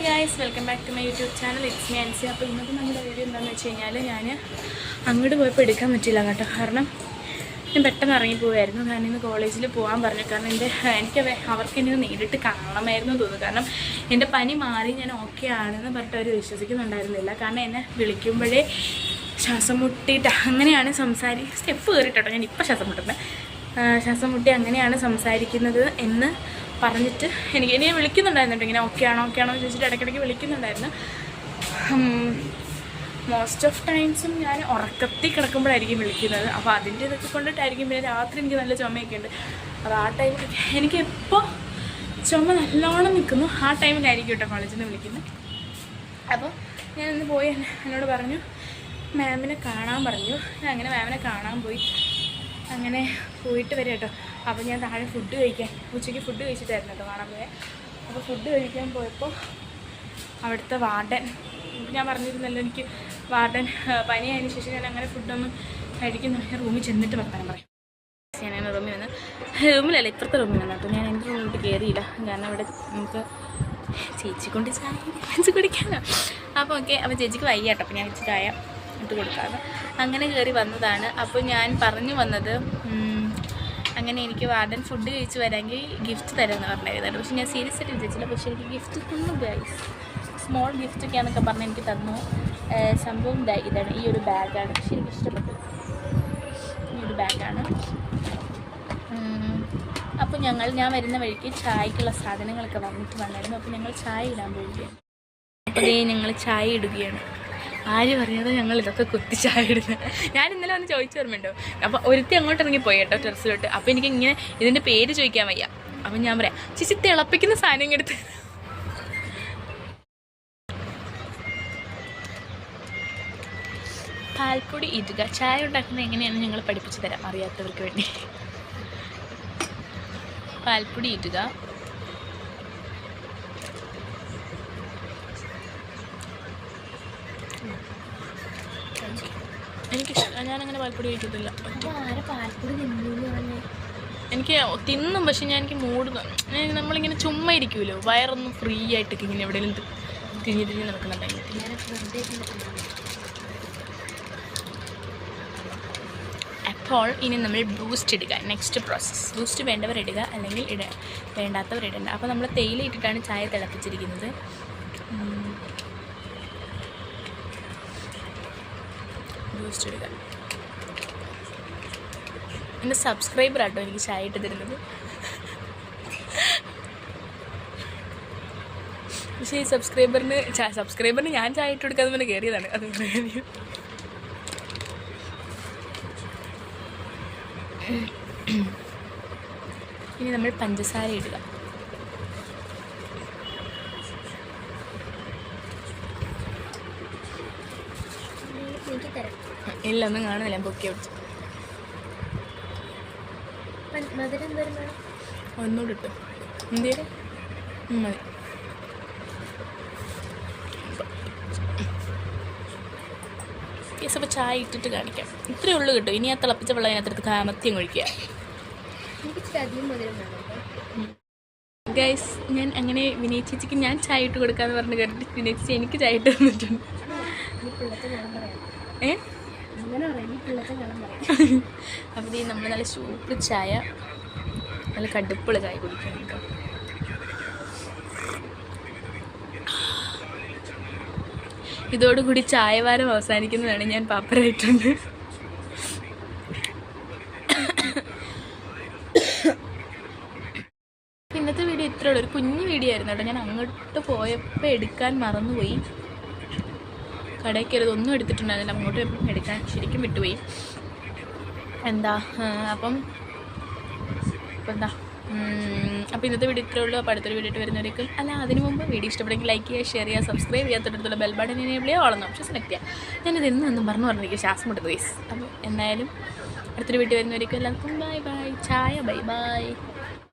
Hi guys welcome back to my YouTube channel it's me Ansi അപ്പോൾ ഇന്നത്തെ നമ്മുടെ video എന്താണെന്ന് വെച്ച് കഴിഞ്ഞാൽ ഞാൻ അങ്ങോട്ട് പോയപ്പോൾ എടുക്കാൻ പറ്റില്ല കേട്ടോ. കാരണം ഞാൻ പെട്ടെന്ന് ഇറങ്ങിപ്പോവായിരുന്നു കാരണം ഇന്ന് കോളേജിൽ പോകാൻ പറഞ്ഞു. കാരണം എന്റെ എനിക്ക് അവ- അവർക്ക് എന്നെ നേരിട്ട് കാണണമായിരുന്നു തോന്നുന്നു. കാരണം എന്റെ പനി മാറി ഞാൻ ഓക്കെ ആണെന്ന് പറഞ്ഞിട്ട് അവർ വിശ്വസിക്കുന്നുണ്ടായിരുന്നില്ല. കാരണം എന്നെ വിളിക്കുമ്പോഴേ ശ്വാസം മുട്ടിയിട്ട് അങ്ങനെയാണ് സംസാരി സ്റ്റെപ്പ് കയറിയിട്ടോ ഞാൻ ഇപ്പം ശ്വാസം മുട്ടുന്നത് ശ്വാസം മുട്ടി അങ്ങനെയാണ് സംസാരിക്കുന്നത് എന്ന് പറഞ്ഞിട്ട് എനിക്ക് ഇനി വിളിക്കുന്നുണ്ടായിരുന്നു ഇങ്ങനെ ഓക്കെ ആണോ ഓക്കെ ആണോ എന്ന് ചോദിച്ചിട്ട് ഇടയ്ക്കിടയ്ക്ക് വിളിക്കുന്നുണ്ടായിരുന്നു. മോസ്റ്റ് ഓഫ് ടൈംസും ഞാൻ ഉറക്കത്തിൽ കിടക്കുമ്പോഴായിരിക്കും വിളിക്കുന്നത്. അപ്പോൾ അതിന്റെ ഇതൊക്കെ കൊണ്ടിട്ടായിരിക്കും പിന്നെ രാത്രി എനിക്ക് നല്ല ചുമയൊക്കെ ഉണ്ട്. അപ്പോൾ ആ ടൈമിൽ എനിക്ക് എപ്പോൾ ചുമ നല്ലോണം നിൽക്കുന്നു ആ ടൈമിലായിരിക്കും കേട്ടോ കോളേജിൽ നിന്ന് വിളിക്കുന്നത്. അപ്പോൾ ഞാൻ പോയി എന്നെ- എന്നോട് പറഞ്ഞു മാമിനെ കാണാൻ പറഞ്ഞു. ഞാൻ അങ്ങനെ മാമിനെ കാണാൻ പോയി. അങ്ങനെ പോയിട്ട് വരാം കേട്ടോ. അപ്പോൾ ഞാൻ താഴെ ഫുഡ് കഴിക്കാൻ ഉച്ചയ്ക്ക് ഫുഡ് കഴിച്ചിട്ടായിരുന്നു കേട്ടോ കാണാൻ പോയത് അപ്പോൾ ഫുഡ് കഴിക്കാൻ പോയപ്പോൾ അവിടുത്തെ വാർഡൻ ഞാൻ പറഞ്ഞിരുന്നല്ലോ എനിക്ക് വാർഡൻ പനിയായതിനു ശേഷം ഞാൻ അങ്ങനെ ഫുഡൊന്നും കഴിക്കുന്നില്ല. റൂമിൽ ചെന്നിട്ട് വർത്താനം പറയും. ഞാൻ അങ്ങനെ റൂമിൽ വന്ന് റൂമിലല്ല ഇപ്പുറത്തെ റൂമിൽ വന്നു അപ്പോൾ ഞാൻ എന്റെ റൂമിലോട്ട് കയറിയില്ല കാരണം അവിടെ നമുക്ക് ചേച്ചി കൊണ്ട് ചായ വെച്ച് കുടിക്കാനോ. അപ്പോൾ ഓക്കെ അപ്പോൾ ചേച്ചിക്ക് വയ്യാട്ടോ അപ്പോൾ ഞാൻ വെച്ച് ചായ ഇട്ട് കൊടുക്കാതെ അങ്ങനെ കയറി വന്നതാണ്. അപ്പോൾ ഞാൻ പറഞ്ഞു വന്നത് അങ്ങനെ എനിക്ക് വാർഡൻ ഫുഡ് കഴിച്ച് വരാമെങ്കിൽ ഗിഫ്റ്റ് തരാമെന്ന് പറഞ്ഞായിരുന്നു പക്ഷെ ഞാൻ സീരിയസ് ആയിട്ട് വിചാരിച്ചില്ല. പക്ഷെ എനിക്ക് ഗിഫ്റ്റ് തന്നു ഗൈസ് സ്മോൾ ഗിഫ്റ്റ് ഒക്കെ എന്നൊക്കെ പറഞ്ഞ് എനിക്ക് തന്നു. സംഭവം ഇതാണ്. ഈ ഒരു ബാഗാണ് പക്ഷെ എനിക്ക് ഇഷ്ടപ്പെട്ടു. ഈ ഒരു ബാഗാണ് അപ്പോൾ ഞങ്ങൾ ഞാൻ വരുന്ന വഴിക്ക് ചായക്കുള്ള സാധനങ്ങളൊക്കെ വന്നിട്ട് വന്നായിരുന്നു. അപ്പോൾ ഞങ്ങൾ ചായ ഇടാൻ പോവുകയാണ്. അപ്പോൾ ഞങ്ങൾ ചായ ഇടുകയാണ്. ആരും അറിയാതെ ഞങ്ങൾ ഇതൊക്കെ കുത്തിച്ചായിരുന്നു ഞാൻ ഇന്നലെ വന്ന് ചോദിച്ചു ഓർമ്മയുണ്ടോ അപ്പോൾ ഒരുത്തി അങ്ങോട്ട് ഇറങ്ങി പോയി കേട്ടോ ടെറസിലോട്ട്. അപ്പോൾ എനിക്ക് ഇങ്ങനെ ഇതിന്റെ പേര് ചോദിക്കാൻ വയ്യ. അപ്പം ഞാൻ പറയാം ചേച്ചി തിളപ്പിക്കുന്ന സാധനം എടുത്ത് പാൽപ്പൊടി ഇടുക. ചായ ഉണ്ടാക്കുന്നത് എങ്ങനെയാണെന്ന് ഞങ്ങൾ പഠിപ്പിച്ചു തരാം അറിയാത്തവർക്ക് വേണ്ടി. പാൽപ്പൊടി ഇടുക. എനിക്ക് ഞാനങ്ങനെ പാൽപ്പൊടി കഴിക്കത്തില്ല. എനിക്ക് തിന്നും പക്ഷെ ഞാൻ എനിക്ക് മൂഡ് നമ്മളിങ്ങനെ ചുമ്മാ ഇരിക്കുമല്ലോ വയറൊന്നും ഫ്രീ ആയിട്ടൊക്കെ ഇങ്ങനെ എവിടെയെങ്കിലും തിരിഞ്ഞ് തിരിഞ്ഞ് നടക്കുന്ന ടൈമിൽ ഞാൻ വെറുതെ ഇരുന്നിട്ടുണ്ടാവും. അപ്പോൾ ഇനി നമ്മൾ ബൂസ്റ്റ് ഇടുക. നെക്സ്റ്റ് പ്രോസസ്സ് ബൂസ്റ്റ് വേണ്ടവർ ഇടുക. അല്ലെങ്കിൽ ഇട വേണ്ടാത്തവർ ഇടണ്ട. അപ്പോൾ നമ്മൾ തേയില ഇട്ടിട്ടാണ് ചായ തിളപ്പിച്ചിരിക്കുന്നത്. ബൂസ്റ്റ് ഇടുക എന്റെ സബ്സ്ക്രൈബർ ആട്ടോ എനിക്ക് ചായ ഇട്ട് തരുന്നത്. പക്ഷേ ഈ സബ്സ്ക്രൈബറിന് സബ്സ്ക്രൈബറിന് ഞാൻ ചായ ഇട്ട് കൊടുക്കാതെ പിന്നെ കയറിയതാണ് അത്. ഇനി നമ്മൾ പഞ്ചസാര ഇടുക. ഇല്ല ഒന്നും കാണുന്നില്ല ഞാൻ പൊക്കി മധുരം ഒന്നുകൂടി ഇട്ടു. എന്തേലും മതി. അപ്പോൾ ചായ ഇട്ടിട്ട് കാണിക്കാം. ഇത്രയേ ഉള്ളൂ കേട്ടോ. ഇനി ആ തിളപ്പിച്ച വെള്ളം അതിനകത്തെടുത്ത് കാമത്യം ഒഴിക്കുക. ഗൈസ് ഞാൻ അങ്ങനെ വിനയ ചേച്ചിക്ക് ഞാൻ ചായ ഇട്ട് കൊടുക്കാന്ന് പറഞ്ഞ് കേട്ടിട്ട് വിനയ ചേച്ചി എനിക്ക് ചായ ഇട്ട് തന്നിട്ടുണ്ട്. ഏ? അപ്പോൾ ഈ നമ്മൾ നല്ല ചൂപ്പ് ചായ നല്ല കടുപ്പുള്ള ചായ കുടിക്കണം കേട്ടോ ഇതോടുകൂടി ചായവാരം അവസാനിക്കുന്നതാണ് ഞാൻ പാപ്പരായിട്ടുണ്ട്. ഇന്നത്തെ വീഡിയോ ഇത്രയുള്ളൂ. ഒരു കുഞ്ഞു വീഡിയോ ആയിരുന്നു കേട്ടോ. ഞാൻ അങ്ങോട്ട് പോയപ്പോൾ എടുക്കാൻ മറന്നുപോയി. കടയിൽ ഒന്നും എടുത്തിട്ടുണ്ടായിരുന്നില്ല അങ്ങോട്ട് എടുക്കാൻ ശരിക്കും വിട്ടുപോയി. എന്താ അപ്പം ഇപ്പം എന്താ അപ്പോൾ ഇന്നത്തെ വീഡിയോ ഇത്രേ ഉള്ളൂ. അപ്പോൾ അടുത്തൊരു വീഡിയോ വരുന്നവരേക്കും അല്ല അതിന് മുമ്പ് വീഡിയോ ഇഷ്ടപ്പെടുമെങ്കിൽ ലൈക്ക് ചെയ്യുക ഷെയർ ചെയ്യുക സബ്സ്ക്രൈബ് ചെയ്യുക. തൊട്ടടുത്തുള്ള ബെൽ ബട്ടൺ എനേബിൾ ചെയ്യുക ഓളം ഓപ്ഷൻ സെലക്ട് ചെയ്യുക. ഞാനിത് എന്ന് എന്നും പറഞ്ഞു പറഞ്ഞിരിക്കും ശ്വാസം മുട്ടത് വയസ്സ് അപ്പോൾ എന്തായാലും അടുത്തൊരു വീട്ടിൽ വരുന്നവരേക്കും എല്ലാവർക്കും ബൈ ബൈ ചായ ബൈ ബൈ